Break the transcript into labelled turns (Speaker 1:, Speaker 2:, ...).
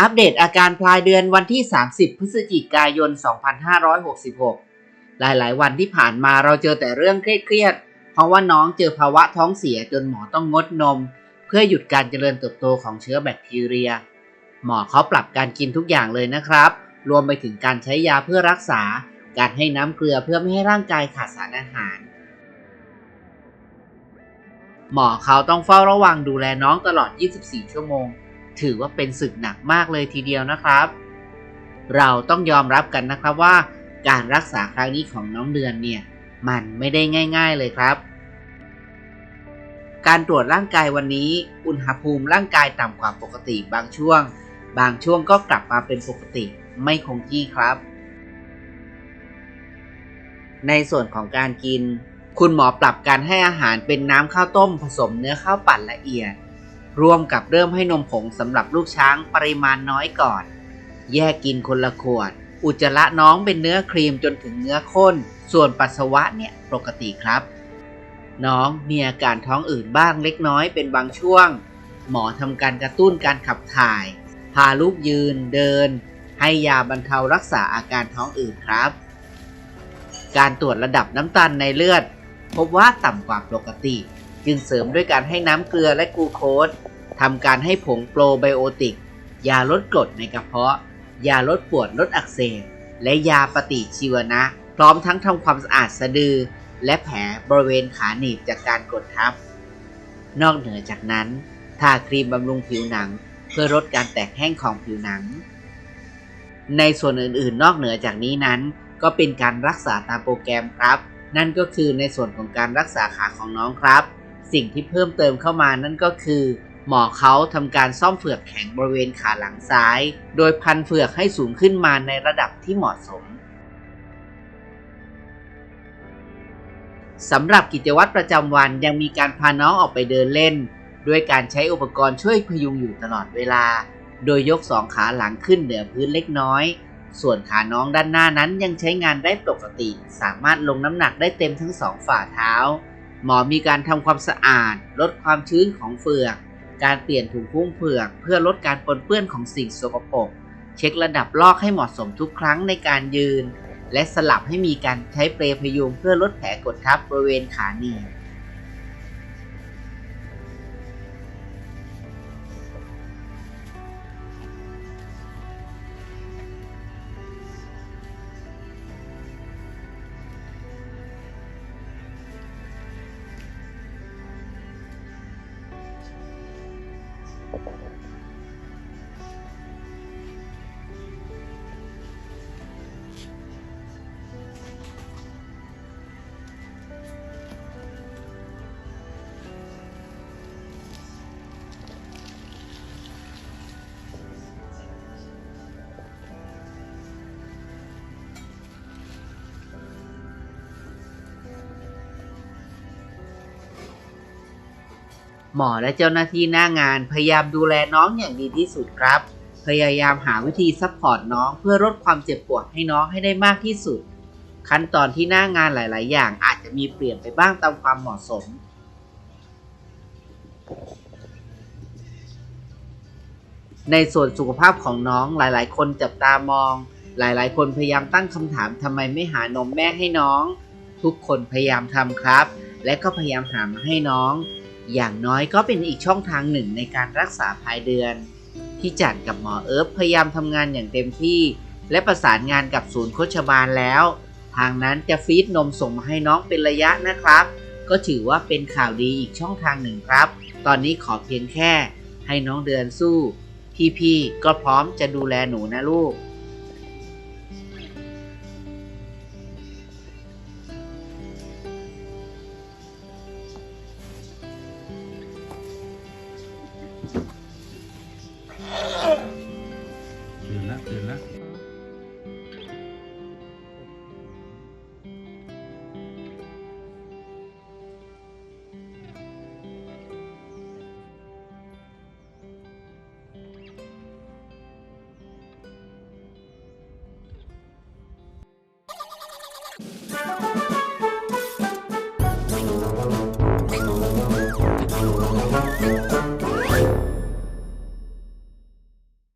Speaker 1: อัปเดตอาการพลายเดือนวันที่ 30 พฤศจิกายน 2566 หลายๆ วันที่ผ่านมาเราเจอแต่เรื่องเครียดๆ เพราะว่าน้องเจอภาวะท้องเสียจนหมอต้องงดนม เพื่อหยุดการเจริญเติบโตของเชื้อแบคทีเรีย หมอเขาปรับการกินทุกอย่างเลยนะครับ รวมไปถึงการใช้ยาเพื่อรักษา การให้น้ำเกลือเพื่อไม่ให้ร่างกายขาดสารอาหาร หมอเขาต้องเฝ้าระวังดูแลน้องตลอด 24 ชั่วโมง ถือว่าเป็นศึกหนักมากเลยทีเดียวนะครับ เราต้องยอมรับกันนะครับว่า การรักษาครั้งนี้ของน้องเดือนเนี่ยมันไม่ได้ง่าย ๆเลยครับ การตรวจร่างกายวันนี้ อุณหภูมิร่างกายต่ำกว่าปกติบางช่วง บางช่วงก็กลับมาเป็นปกติไม่คงที่ครับ ในส่วนของการกิน คุณหมอปรับการให้อาหารเป็นน้ำข้าวต้มผสมเนื้อข้าวปั่นละเอียด รวมกับเริ่มให้นมผงสำหรับลูกช้างปริมาณน้อยก่อน แยกกินคนละขวด อุจจาระน้องเป็นเนื้อครีมจนถึงเนื้อข้น ส่วนปัสสาวะเนี่ยปกติครับ น้องมีอาการท้องอืดบ้างเล็กน้อยเป็นบางช่วง หมอทำการกระตุ้นการขับถ่าย พาลูกยืนเดิน ให้ยาบรรเทารักษาอาการท้องอืดครับ การตรวจระดับน้ำตาลในเลือด พบว่าต่ำกว่าปกติ จึงเสริมด้วยการให้น้ำเกลือและกลูโคสทำการให้ผงโปรไบโอติก ยาลดกรดในกระเพาะ ยาลดปวดลดอักเสบ และยาปฏิชีวนะ พร้อมทั้งทำความสะอาดสะดือ และแผลบริเวณขาหนีบจากการกดทับ นอกเหนือจากนั้นทาครีมบำรุงผิวหนัง เพื่อลดการแตกแห้งของผิวหนัง ในส่วนอื่นๆ นอกเหนือจากนี้นั้น ก็เป็นการรักษาตามโปรแกรมครับ นั่นก็คือในส่วนของการรักษาขาของน้องครับ สิ่งที่เพิ่มเติมเข้ามานั่นก็คือ หมอเขาทำการซ่อมเฟือกแข็งบริเวณขาหลังซ้าย โดยพันเฟือกให้สูงขึ้นมาในระดับที่เหมาะสมสำหรับกิจวัตรประจำวันยังมีการพาน้องออกไปเดินเล่น ด้วยการใช้อุปกรณ์ช่วยพยุงอยู่ตลอดเวลา โดยยกสองขาหลังขึ้นเหนือพื้นเล็กน้อย ส่วนขาน้องด้านหน้านั้นยังใช้งานได้ปกติ สามารถลงน้ำหนักได้เต็มทั้งสองฝ่าเท้า หมอมีการทำความสะอาด ลดความชื้นของเฟือก การเปลี่ยนถุงพุ่งเผือก เพื่อลดการปนเปื้อนของสิ่งสกปรก เช็คระดับลอกให้เหมาะสมทุกครั้งในการยืน และสลับให้มีการใช้เปลพยุงเพื่อลดแผลกดทับบริเวณขาหนีบ หมอและเจ้าหน้าที่หน้างานพยายามดูแลน้องอย่างดีที่สุดครับ พยายามหาวิธีซัพพอร์ตน้องเพื่อลดความเจ็บปวดให้น้องให้ได้มากที่สุด ขั้นตอนที่หน้างานหลาย ๆ อย่างอาจจะมีเปลี่ยนไปบ้างตามความเหมาะสม ในส่วนสุขภาพของน้องหลาย ๆ คนจับตามอง หลาย ๆ คนพยายามตั้งคำถามทำไมไม่หานมแม่ให้น้อง ทุกคนพยายามทำครับ และก็พยายามหามาให้น้อง อย่างน้อยก็เป็นอีกช่องทางหนึ่งในการรักษาภายเดือน ที่จัดกับหมอเอิร์ฟพยายามทำงานอย่างเต็มที่ และประสานงานกับศูนย์โคชบาลแล้ว ทางนั้นจะฟีดนมส่งมาให้น้องเป็นระยะนะครับ ก็ถือว่าเป็นข่าวดีอีกช่องทางหนึ่งครับ ตอนนี้ขอเพียงแค่ ให้น้องเดือนสู้ พี่ๆก็พร้อมจะดูแลหนูนะลูก
Speaker 2: แล้วตื่นแล้ว
Speaker 3: Thank